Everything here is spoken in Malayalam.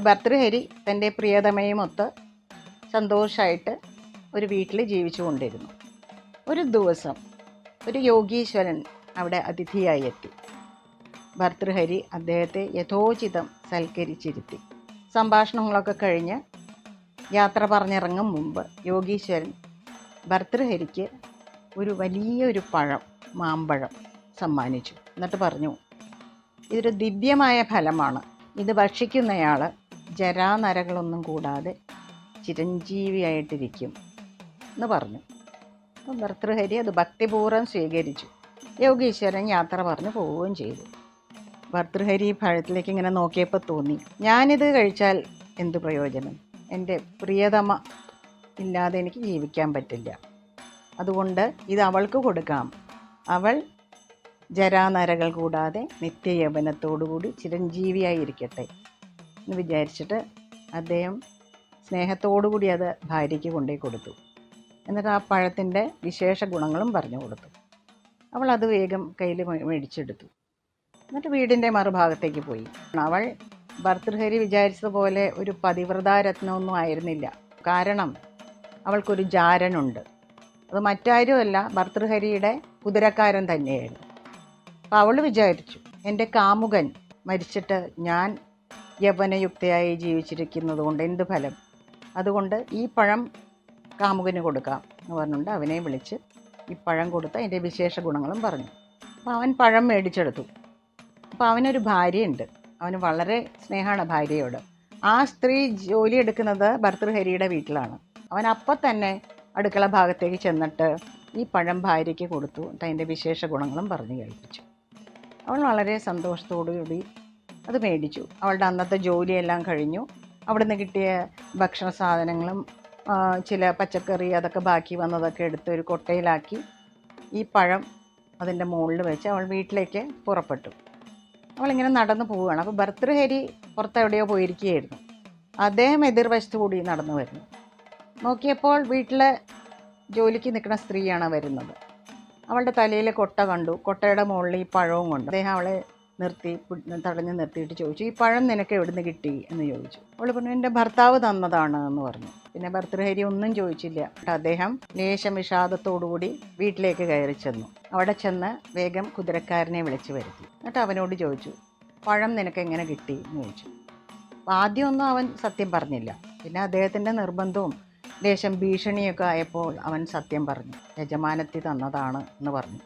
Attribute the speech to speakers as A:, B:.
A: ഭർതൃഹരി തന്റെ പ്രിയതമയുമൊത്ത് സന്തോഷമായിട്ട് ഒരു വീട്ടിൽ ജീവിച്ചു കൊണ്ടിരുന്നു. ഒരു ദിവസം ഒരു യോഗീശ്വരൻ അവിടെ അതിഥിയായി എത്തി. ഭർത്തൃഹരി അദ്ദേഹത്തെ യഥോചിതം സൽക്കരിച്ചിരുത്തി. സംഭാഷണങ്ങളൊക്കെ കഴിഞ്ഞ് യാത്ര പറഞ്ഞിറങ്ങും മുമ്പ് യോഗീശ്വരൻ ഭർത്തൃഹരിക്ക് ഒരു വലിയൊരു പഴം മാമ്പഴം സമ്മാനിച്ചു. എന്നിട്ട് പറഞ്ഞു ഇതൊരു ദിവ്യമായ ഫലമാണ്. ഇത് ഭക്ഷിക്കുന്നയാൾ ജരാനരകളൊന്നും കൂടാതെ ചിരഞ്ജീവിയായിട്ടിരിക്കും എന്ന് പറഞ്ഞു. അപ്പം ഭർത്തൃഹരി അത് ഭക്തിപൂർവം സ്വീകരിച്ചു. യോഗീശ്വരൻ യാത്ര പറഞ്ഞു പോവുകയും ചെയ്തു. ഭർത്തൃഹരി പഴത്തിലേക്ക് ഇങ്ങനെ നോക്കിയപ്പോൾ തോന്നി ഞാനിത് കഴിച്ചാൽ എന്ത് പ്രയോജനം? എന്റെ പ്രിയതമ ഇല്ലാതെ എനിക്ക് ജീവിക്കാൻ പറ്റില്ല. അതുകൊണ്ട് ഇത് അവൾക്ക് കൊടുക്കാം. അവൾ ജരാനരകൾ കൂടാതെ നിത്യയവനത്തോടുകൂടി ചിരഞ്ജീവിയായിരിക്കട്ടെ എന്ന് വിചാരിച്ചിട്ട് അദ്ദേഹം സ്നേഹത്തോടുകൂടി അത് ഭാര്യയ്ക്ക് കൊണ്ടുപോയി കൊടുത്തു. എന്നിട്ട് ആ പഴത്തിന്റെ വിശേഷ ഗുണങ്ങളും പറഞ്ഞു കൊടുത്തു. അവൾ അത് വേഗം കയ്യിൽ മേടിച്ചെടുത്തു. എന്നിട്ട് വീടിന്റെ മറുഭാഗത്തേക്ക് പോയി. അവൾ ഭർത്തൃഹരി വിചാരിച്ചതുപോലെ ഒരു പതിവ്രതാരത്നമൊന്നും ആയിരുന്നില്ല. കാരണം അവൾക്കൊരു ജാരനുണ്ട്. അത് മറ്റാരുമല്ല ഭർത്തൃഹരിയുടെ കുതിരക്കാരൻ തന്നെയായിരുന്നു. അപ്പോൾ അവൾ വിചാരിച്ചു എന്റെ കാമുകൻ മരിച്ചിട്ട് ഞാൻ യൗവനയുക്തയായി ജീവിച്ചിരിക്കുന്നത് കൊണ്ട് എന്ത് ഫലം? അതുകൊണ്ട് ഈ പഴം കാമുകന് കൊടുക്കാം എന്ന് പറഞ്ഞുകൊണ്ട് അവനെ വിളിച്ച് ഈ പഴം കൊടുത്ത് അതിന്റെ വിശേഷ ഗുണങ്ങളും പറഞ്ഞു. അപ്പോൾ അവൻ പഴം മേടിച്ചെടുത്തു. അപ്പോൾ അവനൊരു ഭാര്യയുണ്ട്. അവന് വളരെ സ്നേഹമാണ് ഭാര്യയോട്. ആ സ്ത്രീ ജോലി എടുക്കുന്നത് ഭർത്തൃഹരിയുടെ വീട്ടിലാണ്. അവൻ അപ്പം തന്നെ അടുക്കള ഭാഗത്തേക്ക് ചെന്നിട്ട് ഈ പഴം ഭാര്യയ്ക്ക് കൊടുത്തു. അതിന്റെ വിശേഷ ഗുണങ്ങളും പറഞ്ഞു കേൾപ്പിച്ചു. അവൾ വളരെ സന്തോഷത്തോടുകൂടി അത് മേടിച്ചു. അവളുടെ അന്നത്തെ ജോലിയെല്ലാം കഴിഞ്ഞു. അവിടെ നിന്ന് കിട്ടിയ ഭക്ഷണ സാധനങ്ങളും ചില പച്ചക്കറി അതൊക്കെ ബാക്കി വന്നതൊക്കെ എടുത്ത് ഒരു കൊട്ടയിലാക്കി. ഈ പഴം അതിന്റെ മുകളിൽ വെച്ച് അവൾ വീട്ടിലേക്ക് പുറപ്പെട്ടു. അവളിങ്ങനെ നടന്നു പോവുകയാണ്. അപ്പോൾ ഭർത്തൃഹരി പുറത്തെവിടെയോ പോയിരിക്കുകയായിരുന്നു. അദ്ദേഹം എതിർവശത്തു കൂടി നടന്നു വരുന്നു. നോക്കിയപ്പോൾ വീട്ടിലെ ജോലിക്ക് നിൽക്കുന്ന സ്ത്രീയാണ് വരുന്നത്. അവളുടെ തലയിൽ കൊട്ട കണ്ടു. കൊട്ടയുടെ മുകളിൽ ഈ പഴവും കൊണ്ട് അദ്ദേഹം അവളെ നിർത്തി തടഞ്ഞ് നിർത്തിയിട്ട് ചോദിച്ചു ഈ പഴം നിനക്ക് എവിടുന്ന് കിട്ടി? എന്ന് ചോദിച്ചു. അവൾ പറഞ്ഞു എന്റെ ഭർത്താവ് തന്നതാണ് എന്ന് പറഞ്ഞു. പിന്നെ ഭർത്തൃഹരി ഒന്നും ചോദിച്ചില്ല. അദ്ദേഹം ലേശം വിഷാദത്തോടുകൂടി വീട്ടിലേക്ക് കയറി ചെന്നു. അവിടെ ചെന്ന് വേഗം കുതിരക്കാരനെ വിളിച്ചു വരുത്തി. എന്നിട്ട് അവനോട് ചോദിച്ചു പഴം നിനക്ക് എങ്ങനെ കിട്ടി? എന്ന് ചോദിച്ചു. ആദ്യമൊന്നും അവൻ സത്യം പറഞ്ഞില്ല. പിന്നെ അദ്ദേഹത്തിന്റെ നിർബന്ധവും ലേശം ഭീഷണിയൊക്കെ ആയപ്പോൾ അവൻ സത്യം പറഞ്ഞു യജമാനത്തി തന്നതാണ് എന്ന് പറഞ്ഞു.